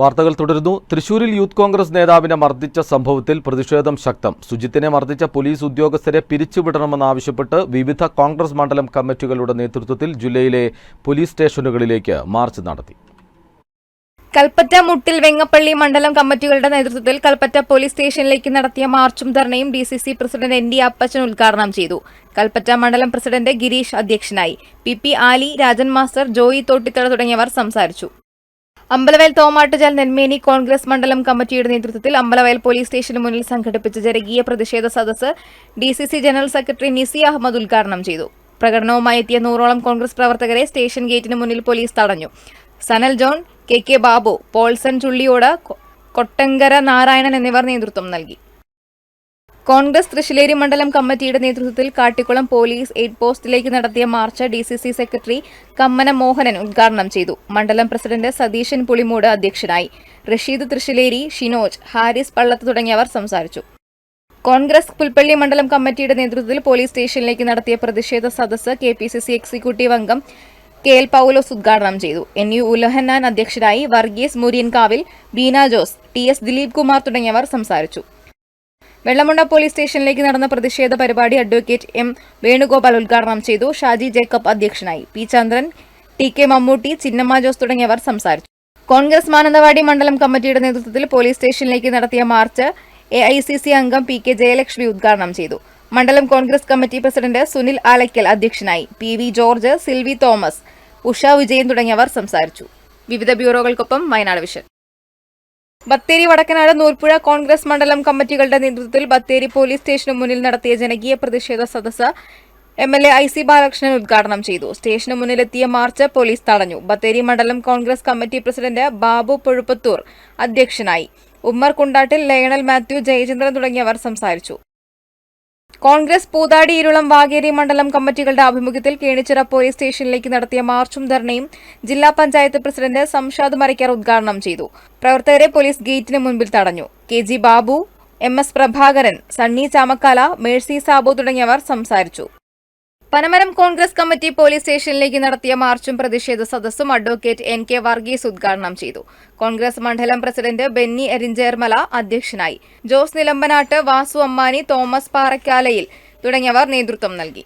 വാർത്തകൾ തുടരുന്നു. തൃശൂരിൽ യൂത്ത് കോൺഗ്രസ് നേതാവിനെ മർദ്ദിച്ച സംഭവത്തിൽ പ്രതിഷേധം ശക്തം. സുജിത്തിനെ മർദ്ദിച്ച പോലീസ് ഉദ്യോഗസ്ഥരെ പിരിച്ചുവിടണമെന്നാവശ്യപ്പെട്ട് വിവിധ കോൺഗ്രസ് മണ്ഡലം കമ്മിറ്റികളുടെ നേതൃത്വത്തിൽ ജില്ലയിലെ പോലീസ് സ്റ്റേഷനുകളിലേക്ക് മാർച്ച് നടത്തി. കൽപ്പറ്റ മുട്ടിൽ വെങ്ങപ്പള്ളി മണ്ഡലം കമ്മിറ്റികളുടെ നേതൃത്വത്തിൽ കൽപ്പറ്റ പോലീസ് സ്റ്റേഷനിലേക്ക് നടത്തിയ മാർച്ചും ധർണയും D C C president N D Appachan ഉദ്ഘാടനം ചെയ്തു. കൽപ്പറ്റ മണ്ഡലം പ്രസിഡന്റ് ഗിരീഷ് അധ്യക്ഷനായി. P P Ali Rajan master Joy Thottithada തുടങ്ങിയവർ സംസാരിച്ചു. അമ്പലവയൽ തോമാട്ടുചാൽ നെന്മേനി കോൺഗ്രസ് മണ്ഡലം കമ്മിറ്റിയുടെ നേതൃത്വത്തിൽ അമ്പലവയൽ പോലീസ് സ്റ്റേഷന് മുന്നിൽ സംഘടിപ്പിച്ച ജനകീയ പ്രതിഷേധ സദസ്സ് D general secretary Nisi Ahammed ഉദ്ഘാടനം ചെയ്തു. പ്രകടനവുമായി എത്തിയ നൂറോളം കോൺഗ്രസ് പ്രവർത്തകരെ സ്റ്റേഷൻ ഗേറ്റിന് മുന്നിൽ പോലീസ് തടഞ്ഞു. സനൽ ജോൺ കെ കെ ബാബു പോൾസൺ ചുള്ളിയോട് കൊട്ടങ്കര നാരായണൻ എന്നിവർ നേതൃത്വം നൽകി. കോൺഗ്രസ് തൃശ്ശിലേരി മണ്ഡലം കമ്മിറ്റിയുടെ നേതൃത്വത്തിൽ കാട്ടിക്കുളം പോലീസ് എയ്ഡ് പോസ്റ്റിലേക്ക് നടത്തിയ march D C C secretary Kammana Mohanan ഉദ്ഘാടനം ചെയ്തു. മണ്ഡലം പ്രസിഡന്റ് സതീശൻ പുളിമൂട് അധ്യക്ഷനായി. റഷീദ് തൃശ്ശിലേരി ഷിനോജ് ഹാരിസ് പള്ളത്ത് തുടങ്ങിയവർ സംസാരിച്ചു. കോൺഗ്രസ് പുൽപ്പള്ളി മണ്ഡലം കമ്മിറ്റിയുടെ നേതൃത്വത്തിൽ പോലീസ് സ്റ്റേഷനിലേക്ക് നടത്തിയ പ്രതിഷേധ സദസ്സ് K P C C executive അംഗം കെ എൽ പൌലോസ് ഉദ്ഘാടനം ചെയ്തു. എൻ യു ഉലഹന്നാൻ അധ്യക്ഷനായി വർഗീസ് മുരിയൻകാവിൽ ബീന ജോസ് ടി എസ് ദിലീപ് കുമാർ തുടങ്ങിയവർ സംസാരിച്ചു. വെള്ളമുണ്ട പോലീസ് സ്റ്റേഷനിലേക്ക് നടന്ന പ്രതിഷേധ പരിപാടി അഡ്വക്കേറ്റ് എം വേണുഗോപാൽ ഉദ്ഘാടനം ചെയ്തു. ഷാജി ജേക്കബ് അധ്യക്ഷനായി. P Chandran T K Mammootty Chinnamma Jose തുടങ്ങിയവർ സംസാരിച്ചു. കോൺഗ്രസ് മാനന്തവാടി മണ്ഡലം കമ്മിറ്റിയുടെ നേതൃത്വത്തിൽ പോലീസ് സ്റ്റേഷനിലേക്ക് നടത്തിയ മാർച്ച് എ അംഗം പി കെ ജയലക്ഷ്മി ഉദ്ഘാടനം ചെയ്തു. മണ്ഡലം കോൺഗ്രസ് കമ്മിറ്റി പ്രസിഡന്റ് സുനിൽ ആലയ്ക്കൽ അധ്യക്ഷനായി. പി വി ജോർജ് സിൽവി തോമസ് ഉഷ വിജയൻ തുടങ്ങിയവർ സംസാരിച്ചു. വിവിധ ബ്യൂറോകൾക്കൊപ്പം വയനാട് വിഷൻ. ബത്തേരി വടക്കനാട് നൂൽപ്പുഴ കോൺഗ്രസ് മണ്ഡലം കമ്മിറ്റികളുടെ നേതൃത്വത്തിൽ ബത്തേരി പോലീസ് സ്റ്റേഷന് മുന്നിൽ നടത്തിയ ജനകീയ പ്രതിഷേധ സദസ്സ് M L A I C Balakrishnan ഉദ്ഘാടനം ചെയ്തു. സ്റ്റേഷന് മുന്നിലെത്തിയ മാർച്ച് പോലീസ് തടഞ്ഞു. ബത്തേരി മണ്ഡലം കോൺഗ്രസ് കമ്മിറ്റി പ്രസിഡന്റ് ബാബു പുഴുപ്പത്തൂർ അധ്യക്ഷനായി. ഉമ്മർ കുണ്ടാട്ടിൽ ലയണൽ മാത്യു ജയചന്ദ്രൻ തുടങ്ങിയവർ സംസാരിച്ചു. കോൺഗ്രസ് പൂതാടി ഇരുളം വാഗേരി മണ്ഡലം കമ്മിറ്റികളുടെ ആഭിമുഖ്യത്തിൽ കേണിച്ചിറ പോലീസ് സ്റ്റേഷനിലേക്ക് നടത്തിയ മാർച്ചും ധർണയും ജില്ലാ പഞ്ചായത്ത് പ്രസിഡന്റ് സംഷാദ് മരക്കാർ ഉദ്ഘാടനം ചെയ്തു. പ്രവർത്തകരെ പോലീസ് ഗേറ്റിന് മുൻപിൽ തടഞ്ഞു. K G Babu M S Prabhakaran Sunny Chamakkala Mercy Sabu തുടങ്ങിയവർ സംസാരിച്ചു. പനമരം കോൺഗ്രസ് കമ്മിറ്റി പോലീസ് സ്റ്റേഷനിലേക്ക് നടത്തിയ മാർച്ചും പ്രതിഷേധ സദസ്സും അഡ്വക്കേറ്റ് എൻ കെ വർഗീസ് ഉദ്ഘാടനം ചെയ്തു. കോൺഗ്രസ് മണ്ഡലം പ്രസിഡന്റ് ബെന്നി എരിഞ്ചേർമല അധ്യക്ഷനായി. ജോസ് നിലമ്പനാട്ട് വാസു അമ്മാനി തോമസ് പാറക്കാലയിൽ തുടങ്ങിയവർ നേതൃത്വം നൽകി.